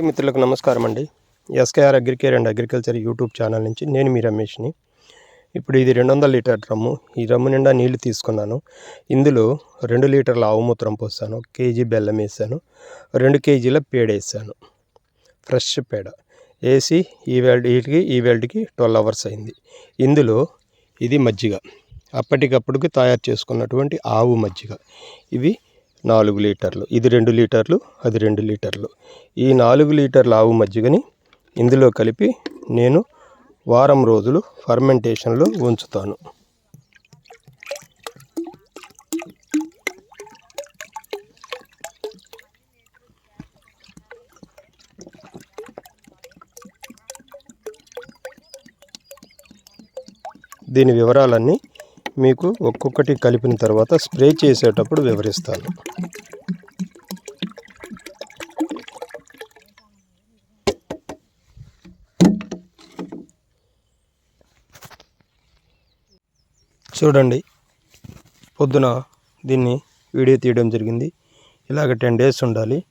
మిత్రులకు నమస్కారం అండి. SKR agricare and agriculture YouTube channel నుంచి నేను మీ రమేష్ని. ఇప్పుడు ఇది రెండు వందల లీటర్ డ్రమ్ము ఈ డ్రమ్ము నిండా నీళ్ళు తీసుకున్నాను. ఇందులో రెండు లీటర్ల ఆవుమూత్రం పోసాను. కేజీ బెల్లం వేసాను. రెండు కేజీల పేడ వేసాను. ఫ్రెష్ పేడ. వేసి ఈ వేల్డ్కి ఈ వేల్డ్కి ట్వెల్వ్ అవర్స్ అయింది. ఇందులో ఇది మజ్జిగ. అప్పటికప్పుడుకి తయారు చేసుకున్నటువంటి ఆవు మజ్జిగ. ఇవి నాలుగు లీటర్లు. ఇది రెండు లీటర్లు అది రెండు లీటర్లు. ఈ నాలుగు లీటర్ల ఆవు మజ్జిగని ఇందులో కలిపి నేను వారం రోజులు ఫర్మెంటేషన్లో ఉంచుతాను. దీని వివరాలన్నీ మీకు ఒక్కొక్కటి కలిపిన తర్వాత స్ప్రే చేసేటప్పుడు వివరిస్తాను. చూడండి పొద్దున దీన్ని వీడియో తీయడం జరిగింది. ఇలాగ టెన్ డేస్ ఉండాలి.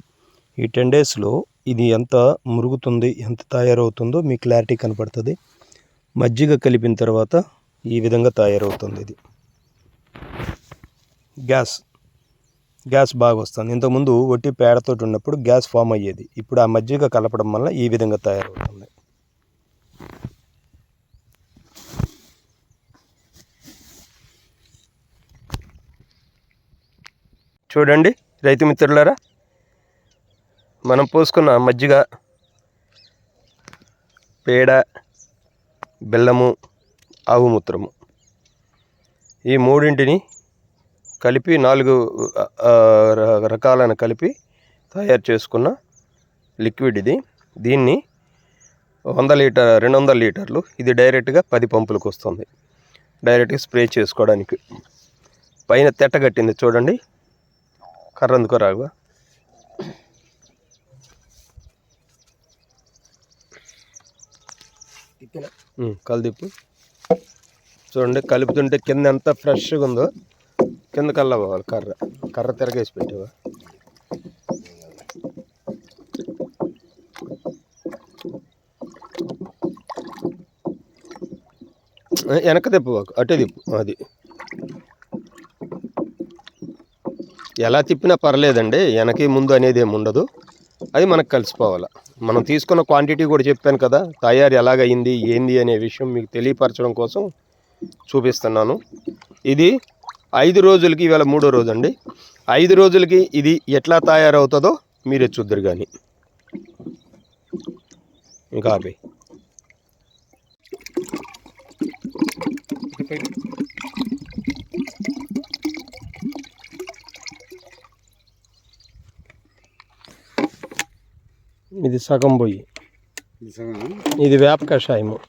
ఈ టెన్ డేస్లో ఇది ఎంత మురుగుతుంది ఎంత తయారవుతుందో మీ క్లారిటీ కనపడుతుంది. మజ్జిగ కలిపిన తర్వాత ఈ విధంగా తయారవుతుంది ఇది. గ్యాస్ గ్యాస్ బాగా వస్తుంది. ఇంతకుముందు ఒట్టి పేడతో ఉన్నప్పుడు గ్యాస్ ఫామ్ అయ్యేది. ఇప్పుడు ఆ మజ్జిగ కలపడం వల్ల ఈ విధంగా తయారవుతుంది. చూడండి రైతు మిత్రులారా మనం పోసుకున్న మజ్జిగ పేడ బెల్లము ఆవు మూత్రము ఈ మూడింటిని కలిపి నాలుగు రకాలను కలిపి తయారు చేసుకున్న లిక్విడ్ ఇది. దీన్ని వంద లీటర్ రెండు వందల లీటర్లు ఇది డైరెక్ట్గా పది పంపులకు వస్తుంది. డైరెక్ట్గా స్ప్రే చేసుకోవడానికి. పైన తెట్ట కట్టింది చూడండి. కర్ర అందుకో రాఘవ ఉమ్, కలదిప్పు చూడండి కలుపుతుంటే కింద ఎంత ఫ్రెష్గా ఉందో కింద కల్లా పోవాలి కర్ర. కర్ర తిరగేసి పెట్టేవా? వెనక తిప్పు అటే తిప్పు అది. ఎలా తిప్పినా పర్లేదండి వెనక ముందు అనేది ఏమి ఉండదు అది మనకు కలిసిపోవాలి. మనం తీసుకున్న క్వాంటిటీ కూడా చెప్పాను కదా తయారు ఎలాగైంది ఏంది అనే విషయం మీకు తెలియపరచడం కోసం చూపిస్తున్నాను. ఇది ఐదు రోజులకి ఇవాళ మూడో రోజు అండి ఐదు రోజులకి ఇది ఎట్లా తయారవుతుందో మీరే చూద్దరు కానీ ఇంకా ఆపే ఇది సగం పోయి ఇది వేప కషాయము.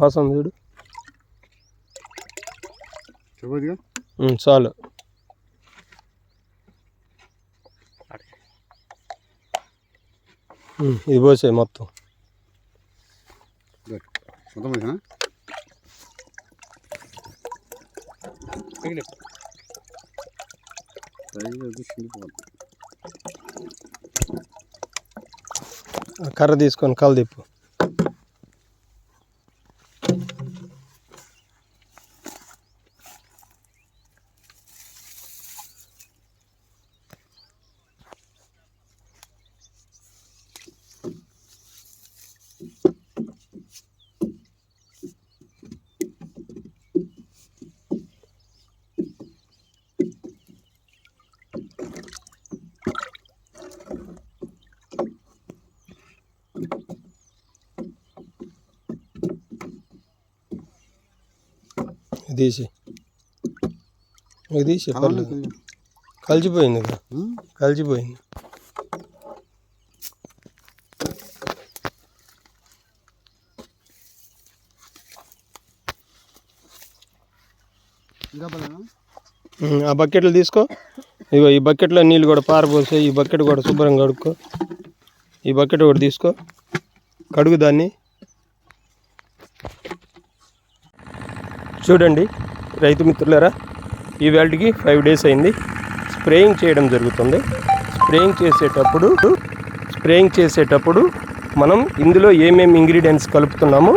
వాసన చూడు. చాలు. ఇది పోసాయి మొత్తం. మొత్తం ఆ కర్ర తీసుకొని కలదిప్పు ఇది తీసి. ఇది తీసి పర్లేదు కలిసిపోయింది కదా కలిసిపోయింది. ఇంకా ఉమ్, ఆ బకెట్లు తీసుకో. ఇగో ఈ బకెట్లో నీళ్ళు కూడా పారపోసే ఈ బకెట్ కూడా శుభ్రంగా కడుక్కో. ఈ బకెట్ ఒకటి తీసుకో. కడుగు దాన్ని. చూడండి రైతు మిత్రులారా ఈ వేళకి ఫైవ్ డేస్ అయింది. స్ప్రేయింగ్ చేయడం జరుగుతుంది. స్ప్రేయింగ్ చేసేటప్పుడు స్ప్రేయింగ్ చేసేటప్పుడు మనం ఇందులో ఏమేమి ఇంగ్రీడియంట్స్ కలుపుతున్నామో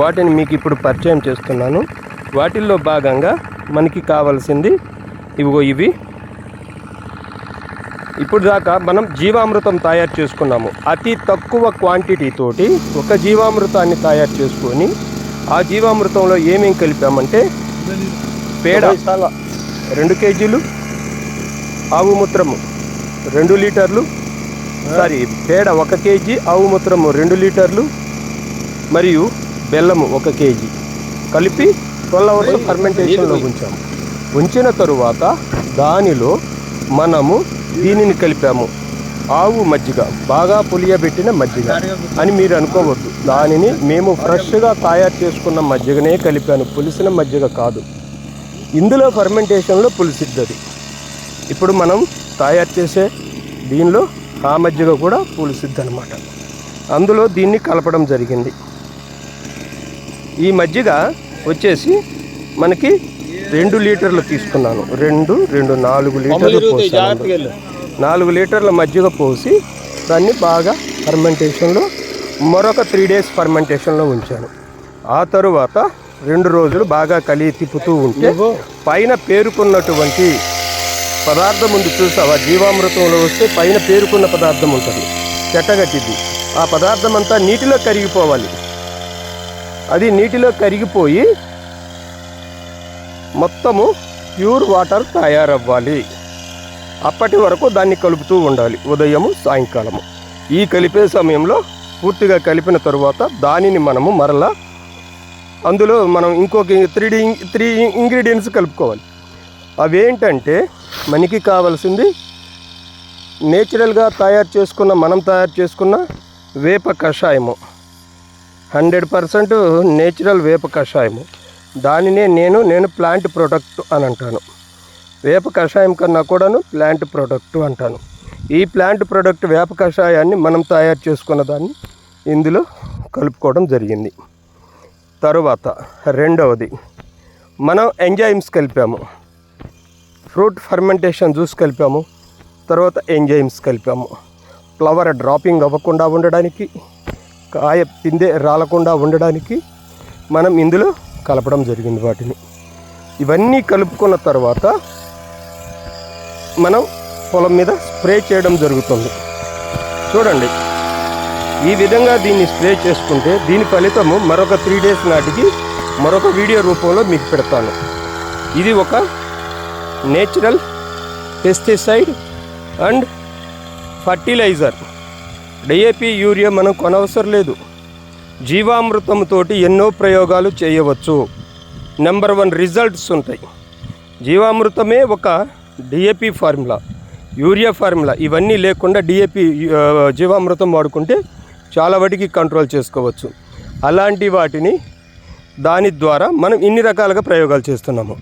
వాటిని మీకు ఇప్పుడు పరిచయం చేస్తున్నాను. వాటిల్లో భాగంగా మనకి కావాల్సింది ఇవిగో ఇవి. ఇప్పుడు దాకా మనం జీవామృతం తయారు చేసుకున్నాము. అతి తక్కువ క్వాంటిటీ తోటి ఒక జీవామృతాన్ని తయారు చేసుకొని ఆ జీవామృతంలో ఏమేం కలిపామంటే పేడ రెండు కేజీలు ఆవు మూత్రము రెండు లీటర్లు సారీ పేడ ఒక కేజీ ఆవు మూత్రము రెండు లీటర్లు మరియు బెల్లము ఒక కేజీ కలిపి ట్వెల్వ్ అవర్స్ ఫర్మెంటేషన్లో ఉంచాము. ఉంచిన తరువాత దానిలో మనము దీనిని కలిపాము. ఆవు మజ్జిగ బాగా పులియబెట్టిన మజ్జిగ అని మీరు అనుకోవద్దు. దానిని మేము ఫ్రెష్గా తయారు చేసుకున్న మజ్జిగనే కలిపాను. పులిసిన మజ్జిగ కాదు. ఇందులో ఫర్మెంటేషన్లో పులిసిద్దది. ఇప్పుడు మనం తయారు చేసే దీనిలో ఆ మజ్జిగ కూడా పులిసిద్ది అనమాట అందులో దీన్ని కలపడం జరిగింది. ఈ మజ్జిగ వచ్చేసి మనకి రెండు లీటర్లు తీసుకున్నాను. రెండు రెండు నాలుగు లీటర్లు పోసాను. నాలుగు లీటర్ల మజ్జిగ పోసి దాన్ని బాగా ఫర్మెంటేషన్లో మరొక త్రీ డేస్ ఫర్మెంటేషన్లో ఉంచాను. ఆ తరువాత రెండు రోజులు బాగా కలిగి తిప్పుతూ ఉంటే పైన పేరుకున్నటువంటి పదార్థం ఉంది చూసావా? జీవామృతంలో వస్తే పైన పేరుకున్న పదార్థం ఉంటుంది. చెట్టగట్టిది. ఆ పదార్థం అంతా నీటిలో కరిగిపోవాలి. అది నీటిలో కరిగిపోయి మొత్తము ప్యూర్ వాటర్ తయారవ్వాలి. అప్పటి వరకు దాన్ని కలుపుతూ ఉండాలి. ఉదయము సాయంకాలము. ఈ కలిపే సమయంలో పూర్తిగా కలిపిన తరువాత దానిని మనము మరలా అందులో మనం ఇంకొక త్రీ డి త్రీ ఇంగ్రీడియంట్స్ కలుపుకోవాలి. అవేంటంటే మనకి కావాల్సింది నేచురల్గా తయారు చేసుకున్న మనం తయారు చేసుకున్న వేప కషాయము. హండ్రెడ్ పర్సెంట్ నేచురల్ వేప కషాయము. దానినే నేను నేను ప్లాంట్ ప్రొడక్ట్ అని అంటాను. వేప కషాయం కన్నా కూడాను ప్లాంట్ ప్రొడక్ట్ అంటాను. ఈ ప్లాంట్ ప్రొడక్ట్ వేప కషాయాన్ని మనం తయారు చేసుకున్న దాన్ని ఇందులో కలుపుకోవడం జరిగింది. తరువాత రెండవది మనం ఎంజైమ్స్ కలిపాము. ఫ్రూట్ ఫర్మెంటేషన్ జ్యూస్ కలిపాము. తర్వాత ఎంజైమ్స్ కలిపాము. ఫ్లవర్ డ్రాపింగ్ అవ్వకుండా ఉండడానికి కాయ పిందె రాలకుండా ఉండడానికి మనం ఇందులో కలపడం జరిగింది వాటిని. ఇవన్నీ కలుపుకున్న తర్వాత మనం పొలం మీద స్ప్రే చేయడం జరుగుతుంది. చూడండి. ఈ విధంగా దీన్ని స్ప్రే చేసుకుంటే దీని ఫలితము మరొక త్రీ డేస్ నాటికి మరొక వీడియో రూపంలో మీకు పెడతాను. ఇది ఒక natural pesticide and fertiliser DAP urea మనం కొనవసరం లేదు. జీవామృతంతో ఎన్నో ప్రయోగాలు చేయవచ్చు. నెంబర్ వన్ రిజల్ట్స్ ఉంటాయి. జీవామృతమే ఒక డిఏపి ఫార్ములా యూరియా ఫార్ములా ఇవన్నీ లేకుండా డిఏపి జీవామృతం వాడుకుంటే చాలా వాటికి కంట్రోల్ చేసుకోవచ్చు. అలాంటి వాటిని దాని ద్వారా మనం ఇన్ని రకాలుగా ప్రయోగాలు చేస్తున్నాము.